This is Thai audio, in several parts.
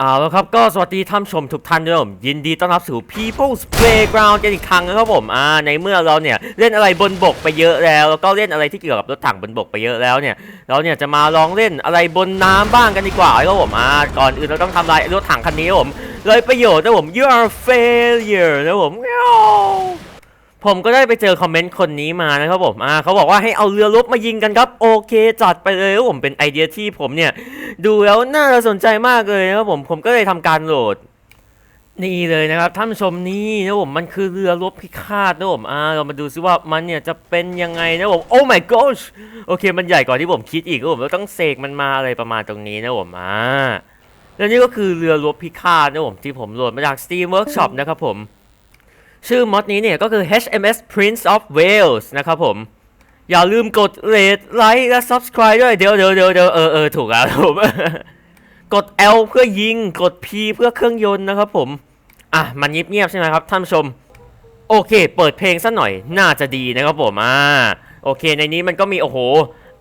เอาล้วครับก็สวัสดีท่านชมทุกท่านด้วยผมยินดีต้อนรับสู่ People's Playground กันอีกครั้งนะครับผมอ่าในเมื่อเราเนี่ยเล่นอะไรบนบกไปเยอะแล้ว แล้วก็เล่นอะไรที่เกี่ยวกับรถถังบนบกไปเยอะแล้วเนี่ยเราเนี่ยจะมาลองเล่นอะไรบนน้ำบ้างกันดีกว่าครับผมอ่าก่อนอื่นเราต้องทำลายรถถังคันนี้ครับผมเลยประโยชน์นะผม you are failure นะผม ผมก็ได้ไปเจอคอมเมนต์คนนี้มานะครับผมอ่าเขาบอกว่าให้เอาเรือรบมายิงกันครับ โอเคจัดไปเลยครับผมเป็นไอเดียที่ผมเนี่ย ดูแล้วน่าจะสนใจมากเลยนะครับผมผมก็เลยทำการโหลดนี่เลยนะครับท่านผู้ชมนี่นะผมมันคือเรือรบพิฆาตนะผมอ่าเรามาดูซิว่ามันเนี่ยจะเป็นยังไงนะผมโอ้ my gosh โอเค มันใหญ่กว่าที่ผมคิดอีกนะผมแล้วต้องเสกมันมาอะไรประมาณตรงนี้นะผมอ่าแล้วนี่ก็คือเรือรบพิฆาตนะผมที่ผมโหลดมาจาก Steam Workshop นะครับผม ชื่อมอดนี้เนี่ยก็คือ HMS Prince of Wales นะครับผม อย่าลืมกดเรทไลค์และ subscribe ด้วยเดี๋ยวเดี๋ยวเดี๋ยวเดี๋ยวเออเออถูกแล้วผม กด L เพื่อยิง กด P เพื่อเครื่องยนต์นะครับผม อะ มันเงียบๆใช่ไหมครับท่านผู้ชม โอเค เปิดเพลงสักหน่อยน่าจะดีนะครับผม อ่า โอเคในนี้มันก็มี โอ้โห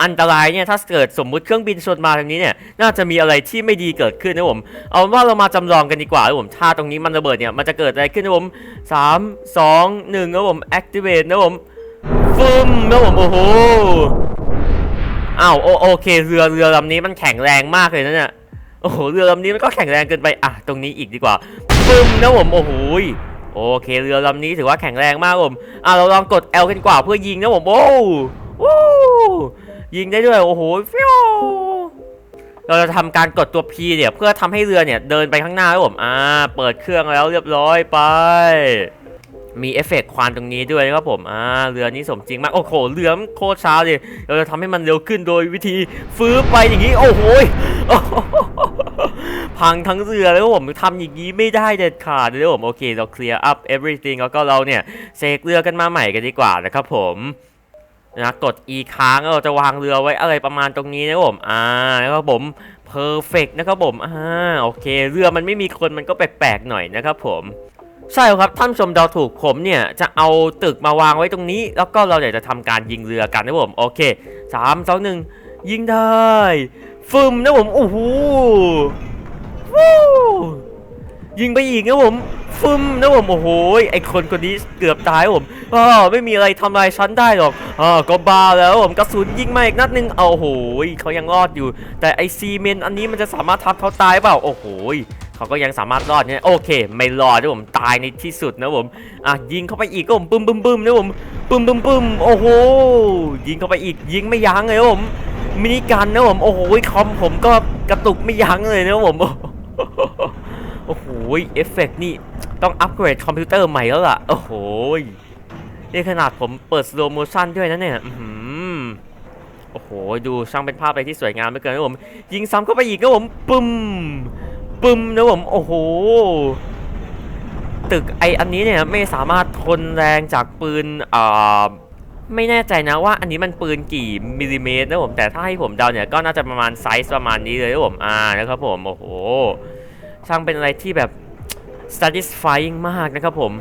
อันตรายเนี่ยถ้าเกิดสมมุติเครื่องบินชนมาทางนี้เนี่ยน่าจะมีอะไรที่ไม่ดีเกิดขึ้นนะผมเอาว่าเรามาจำลองกันดีกว่านะผมถ้าตรงนี้มันระเบิดเนี่ยมันจะเกิดอะไรขึ้นนะผมสามสองหนึ่งนะผม activate นะผมฟึมนะผมโอ้โหอ้าวโอเคเรือเรือลำนี้มันแข็งแรงมากเลยนะเนี่ยโอ้โหเรือลำนี้มันก็แข็งแรงเกินไปอะตรงนี้อีกดีกว่าฟึมนะผมโอ้โหโอเคเรือลำนี้ถือว่าแข็งแรงมากผมอะเราลองกด L กันดีกว่าเพื่อยิงนะผมโอ้โห ยิงได้ด้วยโอ้โหฟิวเราจะทำการกดตัว P เนี่ยเพื่อทำให้เรือเนี่ยเดินไปข้างหน้าครับผมอ่าเปิดเครื่องแล้วเรียบร้อยไป มีเอฟเฟกต์ควันตรงนี้ด้วยครับผมอ่าเรือนี้สมจริงมากโอ้โหเรือมันโคตรช้าเลยเราจะทำให้มันเร็วขึ้นโดยวิธีฟื้นไปอย่างนี้โอ้โหพังทั้งเรือเลยครับผมทำอย่างนี้ไม่ได้เด็ดขาดเลยครับผมโอเคเรา clear up everything แล้วก็เราเนี่ยเสกเรือกันมาใหม่กันดีกว่านะครับผม นะกด E ค้างเราจะวางเรือไว้อะไรประมาณตรงนี้นะผมอ่านะครับผม perfect นะครับผมอ่าโอเค เรือมันไม่มีคนมันก็แปลกๆหน่อยนะครับผมใช่ครับท่านชมเดาถูกผมเนี่ยจะเอาตึกมาวางไว้ตรงนี้ แล้วก็เราอยากจะทำการยิงเรือกันนะผมโอเคสามสองหนึ่งยิงได้ฟึมนะผมโอ้โห ยิงไปอีกนะผมฟึมนะผมโอ้โหไอคนคนนี้เกือบตายผมอ้าไม่มีอะไรทำลายฉันได้หรอกอ่าก็บาแล้วผมกระสุนยิงมาอีกนัดหนึงเอาโอ้โหเขายังรอดอยู่ แต่ไอซีเมนต์อันนี้มันจะสามารถทับเขาตายเปล่าโอ้โหเขาก็ยังสามารถรอดเนี่ยโอเค ไม่รอดนะผมตายในที่สุดนะผมอะยิงเข้าไปอีกก็ผมปึ้มปึ้มปึ้มนะผมปึ้มปึ้มปึ้มโอ้โหยิงเข้าไปอีกยิงไม่ยั้งเลยผมมินิกันนะผมโอ้โหคอมผมก็กระตุกไม่ยั้งเลยนะผม โอ้โหเอฟเฟกต์นี่ต้องอัปเกรดคอมพิวเตอร์ใหม่แล้วล่ะ โอ้โหนี่ขนาดผมเปิด slow motion ด้วยนะเนี่ยอื้อหือโอ้โห ดูช่างเป็นภาพอะไรที่สวยงามเหลือเกินนะผม ยิงซ้ำเข้าไปอีกนะผมปึ้มปึ้มนะผม โอ้โห ตึกไออันนี้เนี่ยไม่สามารถทนแรงจากปืนอ่าไม่แน่ใจนะว่าอันนี้มันปืนกี่มิลลิเมตรนะผมแต่ถ้าให้ผมเดาเนี่ยก็น่าจะประมาณไซส์ประมาณนี้เลยนะผมอ่านะครับผมโอ้โห ช่างเป็นอะไรที่แบบ satisfying มากนะครับผม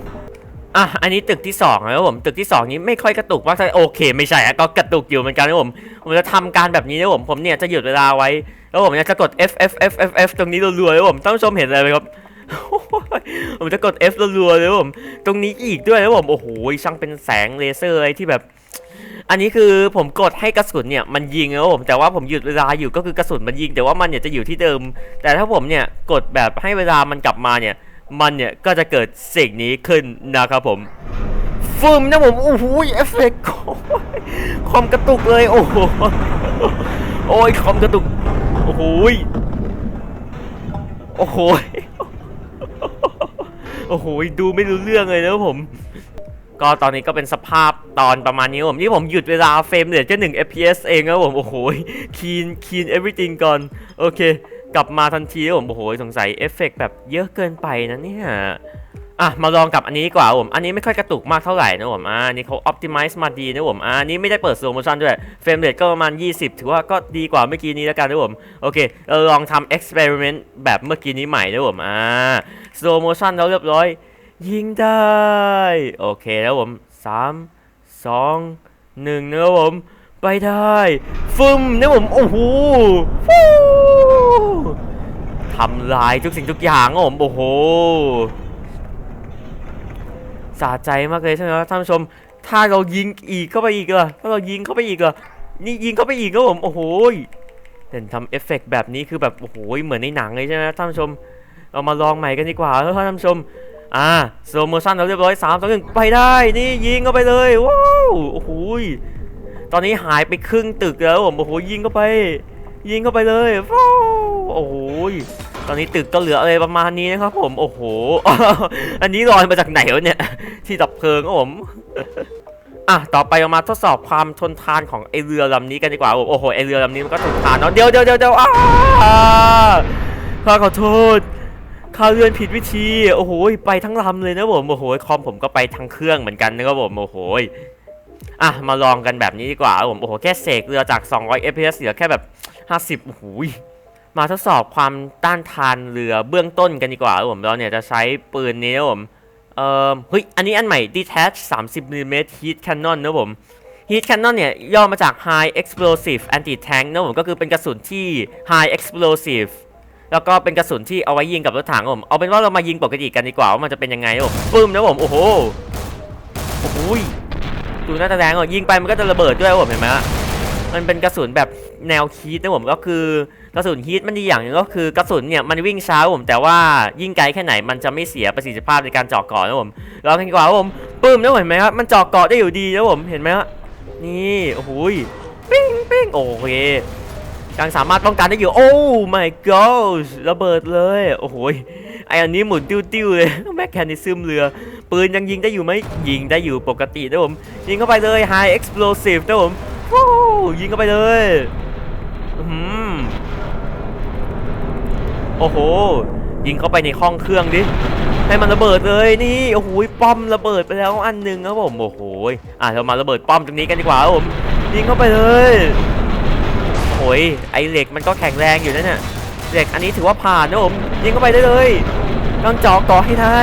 อะ อันนี้ตึกที่2นะครับผม ตึกที่ 2 นี้ไม่ค่อยกระตุกมากเท่าโอเค ไม่ใช่อะก็กระตุกอยู่เหมือนกันนะผม ผมจะทำการแบบนี้นะผม ผมเนี่ยจะหยุดเวลาไว้ แล้วผมจะกด F F F F F ตรงนี้รัวๆเลยผมท่านผู้ชมเห็นอะไรไหมครับ ผมจะกด F รัวๆเลยผม ตรงนี้อีกด้วยแล้วผม โอ้โห ช่างเป็นแสงเลเซอร์อะไรที่แบบ อันนี้คือผมกดให้กระสุนเนี่ยมันยิงแล้วผมแต่ว่าผมหยุดเวลาอยู่ก็คือกระสุนมันยิง แต่ว่ามันเนี่ยจะอยู่ที่เดิม แต่ถ้าผมเนี่ยกดแบบให้เวลามันกลับมาเนี่ยมันเนี่ยก็จะเกิดสิ่งนี้ขึ้นนะครับผมฟึมนะผมโอ้โหเอฟเฟกต์คอมกระตุกเลยโอ้โหโอ้ยคอมกระตุกโอ้โหโอ้โหยโอ้โหยดูไม่รู้เรื่องเลยนะผม ก็ตอนนี้ก็เป็นสภาพ ตอนประมาณนี้ผมที่ผมหยุดเวลาเฟรมเรทแค่หนึ่ง fps เองครับผม โอ้โหคีนคีน everything ก่อน โอเค กลับมาทันทีผม โอ้โห สงสัยเอฟเฟกต์แบบเยอะเกินไปนะเนี่ยอะมาลองกับอันนี้ดีกว่าผม อันนี้ไม่ค่อยกระตุกมากเท่าไหร่นะผมอ่านี่เขา optimize มาดีนะผมอ่านี่ไม่ได้เปิด slow motion ด้วยเฟรมเรทก็ประมาณ 20 ถือว่าก็ดีกว่าเมื่อกี้นี้แล้วกันนะผมโอเคเราลองทำ experiment แบบเมื่อกี้นี้ใหม่นะผมอ่า slow motion แล้วเรียบร้อย ยิงได้ โอเคแล้วผม3 2 1นะครับผม ไปได้ฟึมนะผมโอ้โหฟูทำลายทุกสิ่งทุกอย่างครับผมโอ้โหสะใจมากเลยใช่ไหมครับท่านผู้ชม ถ้าเรายิงอีกเข้าไปอีกเหรอถ้าเรายิงเข้าไปอีกเหรอนี่ยิงเข้าไปอีกครับผมโอ้โหเห็นทำเอฟเฟกต์แบบนี้คือแบบโอ้โหเหมือนในหนังเลยใช่ไหมท่านผู้ชมเรามาลองใหม่กันดีกว่าท่านผู้ชมอ่าสโลโมชั่นเราเรียบร้อยสามสองหนึ่งไปได้นี่ยิงเข้าไปเลยว้าว โอ้โหตอนนี้หายไปครึ่งตึกแล้วผมโอ้โหยิงเข้าไป ยิงเข้าไปเลยโอ้โหตอนนี้ตึกก็เหลืออะไรประมาณนี้นะครับ ผมโอ้โห อันนี้ลอยมาจากไหนวะเนี่ย ที่ดับเพลิงครับผมอะ ต่อไปเรามาทดสอบความทนทานของไอเรือลำนี้กันดีกว่า โอ้โห ไอเรือลำนี้มันก็ทนทานเนาะ เดี๋ยวเดี๋ยวเดี๋ยวเดี๋ยวอ้าข้าขอโทษ ข้าเลื่อนผิดวิธี โอ้โห ไปทั้งลำเลยนะผม โอ้โห คอมผมก็ไปทั้งเครื่องเหมือนกันนะครับผม โอ้โห อะมาลองกันแบบนี้ดีกว่าผมโอ้โหแค่เสกเรือจาก 200 fps เหลือแค่แบบ 50โอ้โหมาทดสอบความต้านทานเรือเบื้องต้นกันดีกว่าผมเราเนี่ยจะใช้ปืนนี้ผมเออเฮ้ยอันนี้อันใหม่ detach 30 mm heat cannon นะผม heat cannon เนี่ยย่อมาจาก high explosive anti tank นะผมก็คือเป็นกระสุนที่ high explosive แล้วก็เป็นกระสุนที่เอาไว้ยิงกับรถถังผมเอาเป็นว่าเรามายิงปกติกันดีกว่าว่ามันจะเป็นยังไงผมปึ้มนะผมโอ้โหโอ้ย ดูน่าจะแรงอะยิงไปมันก็จะระเบิดด้วยผมเห็นไหมมันเป็นกระสุนแบบแนวฮีทนะผมก็คือกระสุนฮีทมันดีอย่างหนึงก็คือกระสุนเนี่ยมันวิ่งช้าผมแต่ว่ายิ่งไกลแค่ไหนมันจะไม่เสียประสิทธิภาพในการเจาะเกาะนะผมลองกันดีกว่าผมปึ้มนะผมเห็นไหมครับมันเจาะเกาะได้อยู่ดีนะผมเห็นไหมฮะนี่โอ้โหยปิ้งปิ้งโอเคยังสามารถป้องกันได้อยู่โอ้ my god ระเบิดเลยโอ้โหยไออันนี้หมุนติ้วๆเลยแมคแคนิซึมเรือ ปืนยังยิงได้อยู่ไหมยิงได้อยู่ปกตินะผม ยิงเข้าไปเลย high explosive นะผมยิงเข้าไปเลยอื้อหือโอ้โห ยิงเข้าไปในห้องเครื่องดิ ให้มันระเบิดเลยนี่โอ้โหป้อมระเบิดไปแล้วอันหนึ่งครับผมโอ้โหอะเรามาระเบิดป้อมตรงนี้กันดีกว่าครับผมยิงเข้าไปเลยโอ้ยไอเหล็กมันก็แข็งแรงอยู่นะเนี่ยเหล็กอันนี้ถือว่าผ่านนะผมยิงเข้าไปได้เลยต้องจาะเกาะให้ได้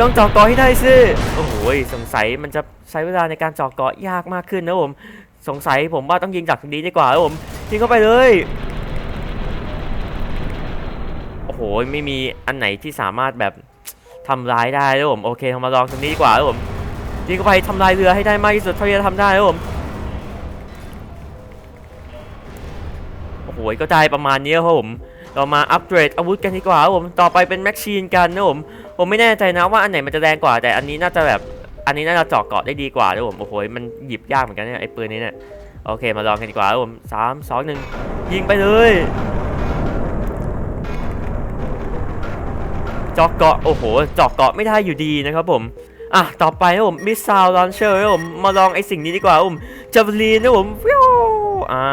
ต้องเจาะเกาะให้ได้สิโอ้โหสงสัยมันจะใช้เวลาในการเจาะเกาะยากมากขึ้นนะผม สงสัยผมว่าต้องยิงจากตรงนี้ดีกว่าครับผมยิงเข้าไปเลยโอ้โหไม่มีอันไหนที่สามารถแบบทำร้ายได้นะผมโอเคเรามาลองตรงนี้ดีกว่าครับผมยิงเข้าไปทำลายเรือให้ได้มากที่สุดเท่าที่จะทำได้ครับผมโอ้โหก็ได้ประมาณนี้ครับผมเรามาอัปเกรดอาวุธกันดีกว่าครับผมต่อไปเป็นแม็กชีนกันนะผม ผมไม่แน่ใจนะว่าอันไหนมันจะแรงกว่า แต่อันนี้น่าจะแบบอันนี้น่าจะเจาะเกาะได้ดีกว่านะผมโอ้โหมันหยิบยากเหมือนกันเนี่ยไอ้ปืนนี้เนี่ยโอเคมาลองกันดีกว่าผมสามสองหนึ่งยิงไปเลยเจาะเกาะโอ้โหเจาะเกาะไม่ได้อยู่ดีนะครับผมอะต่อไปนะผมมิสซาวลอนเชอร์นะผมมาลองไอ้สิ่งนี้ดีกว่าผมจาวลีนนะผมฟิวอ่า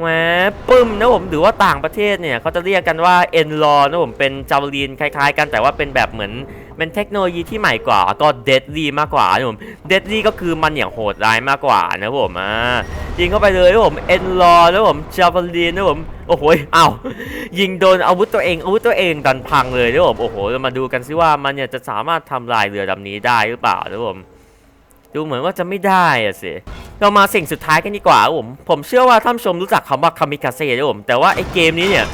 แหวบปึ้มนะผมหรือว่าต่างประเทศเนี่ยเขาจะเรียกกันว่าเอ็นลอนะผมเป็นจาวลีนคล้ายๆ กันแต่ว่าเป็นแบบเหมือนเป็นเทคโนโลยีที่ใหม่กว่าก็เดดลีมากกว่านะผมเดดลีก็คือมันอย่างโหดร้ายมากกว่านะผมอ่ายิงเข้าไปเลยนะผมเอ็นลอนะผมจาวลีนนะผมโอ้โหอ้าวยิงโดนอาวุธตัวเองอาวุธตัวเองดันพังเลยนะผมโอ้โหเรามาดูกันซิว่ามันเนี่ยจะสามารถทำลายเรือลำนี้ได้หรือเปล่านะผมดูเหมือนว่าจะไม่ได้อะสิ เรามาสิ่งสุดท้ายกันดีกว่าผม ผมเชื่อว่าท่านชมรู้จักคำว่าคามิคาเซ่นะผม แต่ว่าไอ้เกมนี้เนี่ย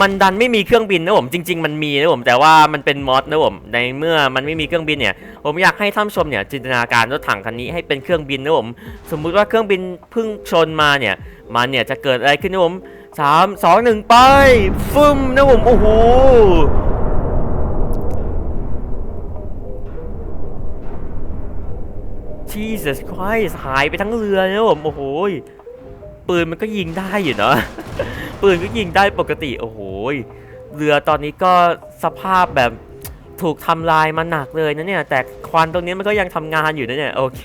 มันดันไม่มีเครื่องบินนะผมจริง ๆ มันมีนะผมแต่ว่ามันเป็นมอดนะผมในเมื่อมันไม่มีเครื่องบินเนี่ย ผมอยากให้ท่านชมเนี่ยจินตนาการรถถังคันนี้ให้เป็นเครื่องบินนะผมสมมุติว่าเครื่องบินพิ่งชนมาเนี่ยมันเนี่ยจะเกิดอะไรขึ้นนะผมสามสองหนึ่งไปฟึ่มนะผมโอ้โห Jesus Christ หายไปทั้งเรือเนะผมโอ้โหปืนมันก็ยิงได้อยู่เนาะปืนก็ยิงได้ปกติโอ้โหเรือตอนนี้ก็สภาพแบบถูกทำลายมาหนักเลยนะเนี่ย แต่ควันตรงนี้มันก็ยังทำงานอยู่นะเนี่ย โอเค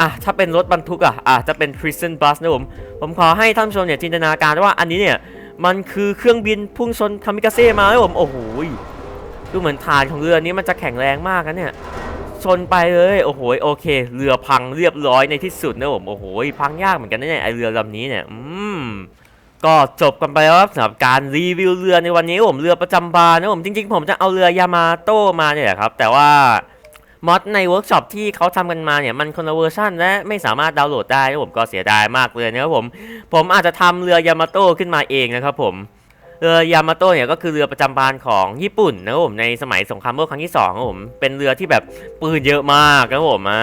อะถ้าเป็นรถบรรทุกอะอะจะเป็น prison bus นะผม ผมขอให้ท่านผู้ชมเนี่ยจินตนาการว่าอันนี้เนี่ย มันคือเครื่องบินพุ่งชนคามิกาเซ่มานะผม โอ้โหดูเหมือนฐานของเรือนี้มันจะแข็งแรงมากนะเนี่ย ชนไปเลยโอ้โหโอเค เรือพังเรียบร้อยในที่สุดนะผมโอ้โหพังยากเหมือนกันนะเนี่ยไอเรือลำนี้เนี่ยอืมก็จบกันไปแล้วครับสำหรับการรีวิวเรือในวันนี้ผมเรือประจำบานนะผมจริงๆ ผมจะเอาเรือยามาโต้มาเนี่ยแหละครับ แต่ว่ามอดในเวิร์กช็อปที่เขาทำกันมาเนี่ยมันคนละเวอร์ชันและไม่สามารถดาวน์โหลดได้นะผมก็เสียดายมากเลยนะครับผม ผมอาจจะทำเรือยามาโต้ขึ้นมาเองนะครับผม เรือยามาโตะเนี่ยก็คือเรือประจำบานของญี่ปุ่นนะครับผมในสมัยสงครามโลกครั้งที่สองครับผมเป็นเรือที่แบบปืนเยอะมากนะครับผมอ่า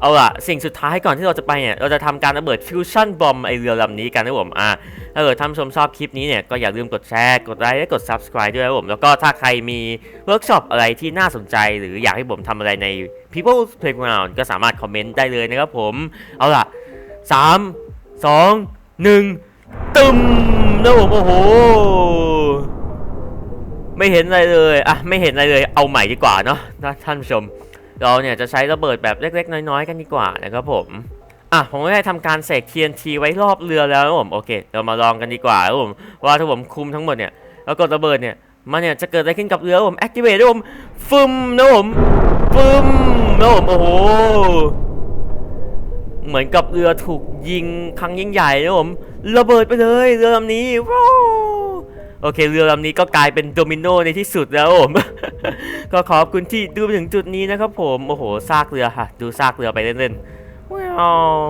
เอาล่ะสิ่งสุดท้ายก่อนที่เราจะไปเนี่ยเราจะทำการระเบิดฟิวชั่นบอมไอเรือลำนี้กันนะครับผมอ่าถ้าเกิดท่านชมชอบคลิปนี้เนี่ยก็อย่าลืมกดแชร์กดไลค์และกด subscribe ด้วยนะครับผมแล้วก็ถ้าใครมีเวิร์กช็อปอะไรที่น่าสนใจ หรืออยากให้ผมทำอะไรใน People's Playground ก็สามารถคอมเมนต์ได้เลยนะครับผม เอาล่ะสามสองหนึ่ง ตึมนะผมโอ้โห ไม่เห็นอะไรเลยอะไม่เห็นอะไรเลยเอาใหม่ดีกว่าเนาะท่านผู้ชม เราเนี่ยจะใช้ระเบิดแบบเล็ก ๆ น้อย ๆ กันดีกว่านะครับผมอะผมได้ทำการเสก TNT ไว้รอบเรือแล้วนะผมโอเค เรามาลองกันดีกว่านะผมว่าถ้าผมคุมทั้งหมดเนี่ยแล้วกดระเบิดเนี่ยมันเนี่ยจะเกิดอะไรขึ้นกับเรือผม activate นะผมฟึมนะผมฟึมนะผมโอ้โห เหมือนกับเรือถูกยิงครั้งยิ่งใหญ่นะผมระเบิดไปเลยเรือลำนี้ว้าวโอเคเรือลำนี้ก็กลายเป็นโดมิโนในที่สุดแล้วผม ก็ขอบคุณที่ดูไปถึงจุดนี้นะครับผม โอ้โหซากเรือค่ะ ดูซากเรือไปเล่นๆว้าว